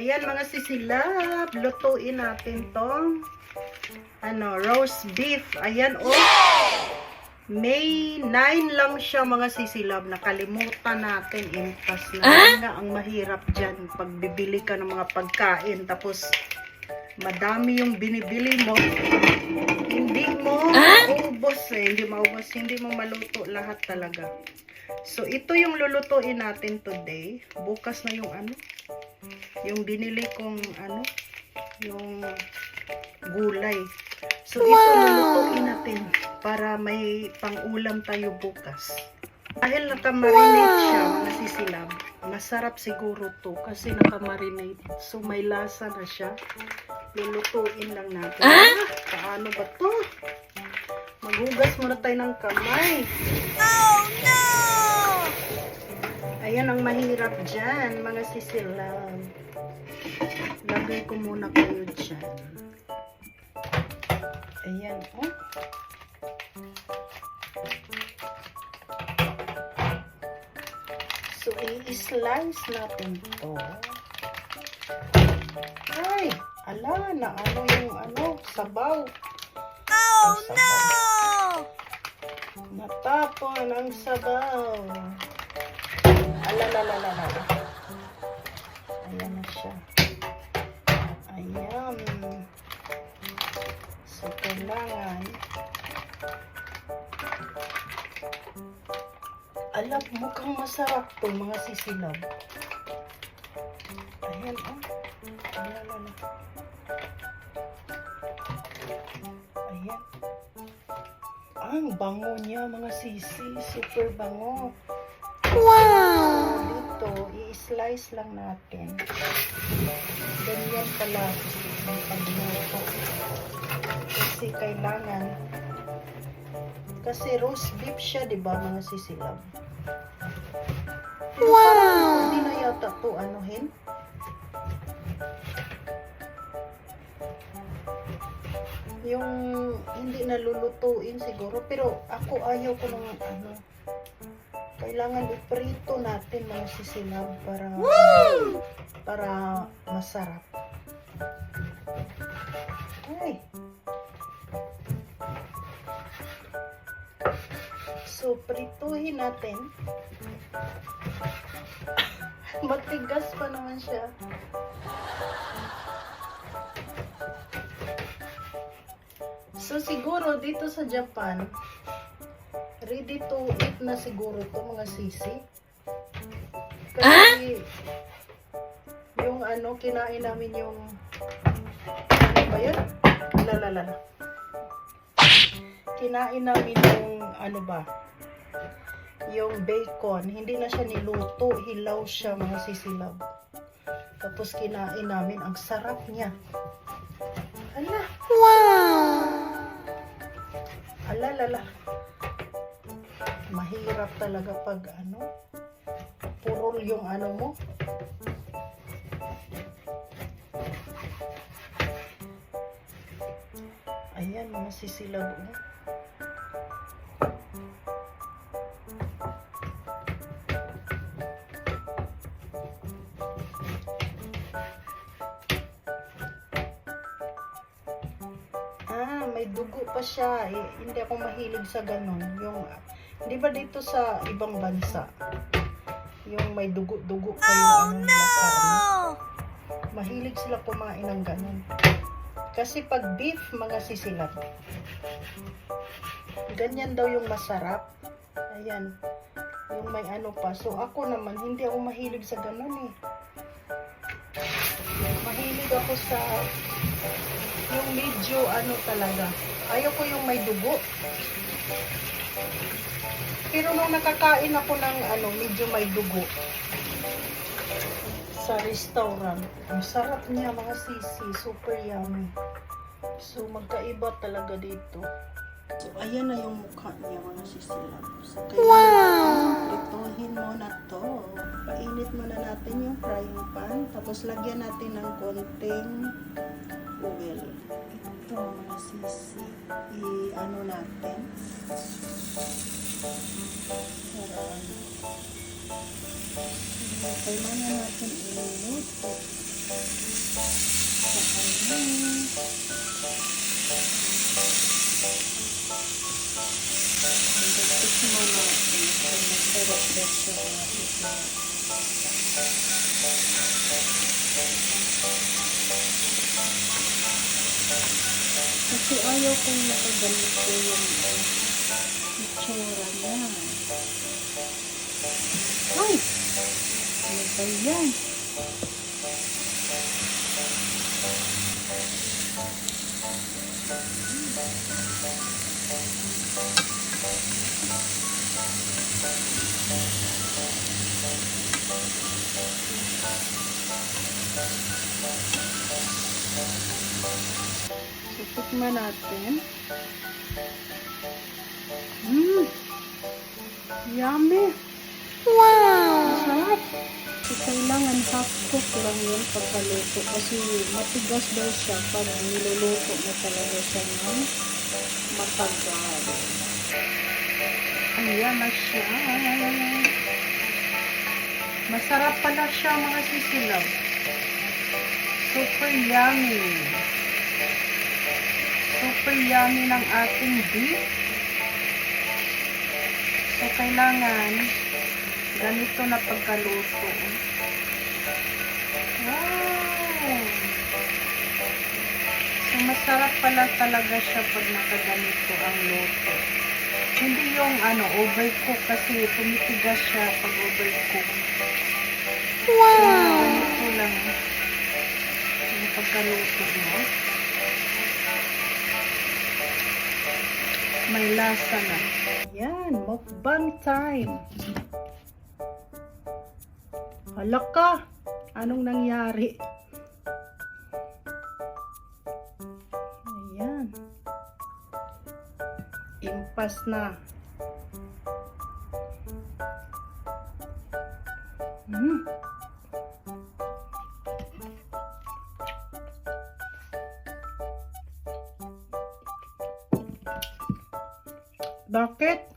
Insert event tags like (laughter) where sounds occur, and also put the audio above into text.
Ayan mga sisilab, lutuin natin tong ano, roast beef. Ayan oh. May 9 lang siya mga sisilab. Nakalimutan natin. Impas na. Yan nga ang mahirap dyan. Pag bibili ka ng mga pagkain. Tapos, madami yung binibili mo. Hindi mo maubos eh. Hindi maubos. Hindi mo maluto lahat talaga. So, ito yung lulutuin natin today. Bukas na yung ano. Yung binili kong ano. Yung gulay. So, ito lulutuin natin para may pang-ulam tayo bukas. Dahil nakamarinate siya, mga sisilab, masarap siguro to kasi nakamarinate. So, may lasa na siya. Lulutuin lang natin. Ah? Paano ba to? Maghugas muna tayo ng kamay. Oh no! Ayan ang mahirap dyan, mga sisilab. Lagay ko muna kayo dyan. Ayan, oh. So, i-slice natin to. Ay, ala, na ano yung ano, sabaw. Oh Ang no! Natapon ang sabaw. Ala, la, la, la, la. Ayan na siya. Ayan. So, kailangan alam, mukhang masarap to mga sisilab. Ayan, oh. Ala, la, la. Ayan. Ang bango niya, mga sisi. Super bango. Wow! Dito, i-slice lang natin. Ganyan pala ang pagluto. Kasi kailangan, kasi roast beef siya, di ba, mga sisilab? Pero parang hindi na yata to anuhin. Yung hindi nalulutuin siguro. Pero ako ayaw ko ng ano, kailangan iprito natin mga sisilab para para masarap. Ay. So, prituhin natin. (laughs) Matigas pa naman siya. So, siguro dito sa Japan, ready to eat na siguro to mga sisi. Kasi, yung ano, kinain namin yung, ano ba yun? Lalalala. Kinain namin yung, ano ba, yung bacon. Hindi na siya niluto, hilaw siya mga sisilab. Tapos kinain namin, ang sarap niya. Ala, Wow! ala, lala. Mahirap talaga pag ano, purol yung ano mo. Ayan, mga sisilab. Oh. Ah, may dugo pa siya. Eh, hindi ako mahilig sa ganun. Yung, di ba dito sa ibang bansa, yung may dugo-dugo pa yung ano nila karne. Oh! Mahilig sila kumain ng ganun. Kasi pag beef, mga sisilab. Ganyan daw yung masarap. Ayan. Yung may ano pa. So ako naman, hindi ako mahilig sa ganun eh. Mahilig ako sa yung medyo ano talaga. Ayaw ko yung may dugo. Pero nung nakakain ako ng ano, medyo may dugo sa restaurant, ang sarap niya mga sisi, super yummy. So magkaiba talaga dito. So ayan na yung mukha niya mga sisilab. So kailangan prituhin muna to. Painit muna natin yung frying pan. Tapos lagyan natin ng konting oil. Ito mga sisi. I-ano natin. Para ano. Kailangan natin iluto. Sa dagdag mo natin. Daw siya mga sisilaw. Kasi ayaw kong nakaganito yung uh, itsura niya. Ay! Ano ba yan? So, tikman natin. Mmm! Yummy! Wow! Sarap! So, kailangan half cook lang yun pagkaluto kasi matigas daw siya pag niluluto mo talaga siya ng matagal. Ayan na siya. Masarap pala siya mga sisilab. Super yummy. Super yummy ng ating beef. So, kailangan ganito na pagkaluto. Wow! So, masarap pala talaga siya pag nakaganito ang luto. Hindi yung ano, overcook kasi tumitigas siya pag overcook. So, Wow! ganito lang yung pagkaluto mo. May lasa na. Yan, mukbang time. Hala ka! Anong nangyari? Ayan. Impas na. Bakit?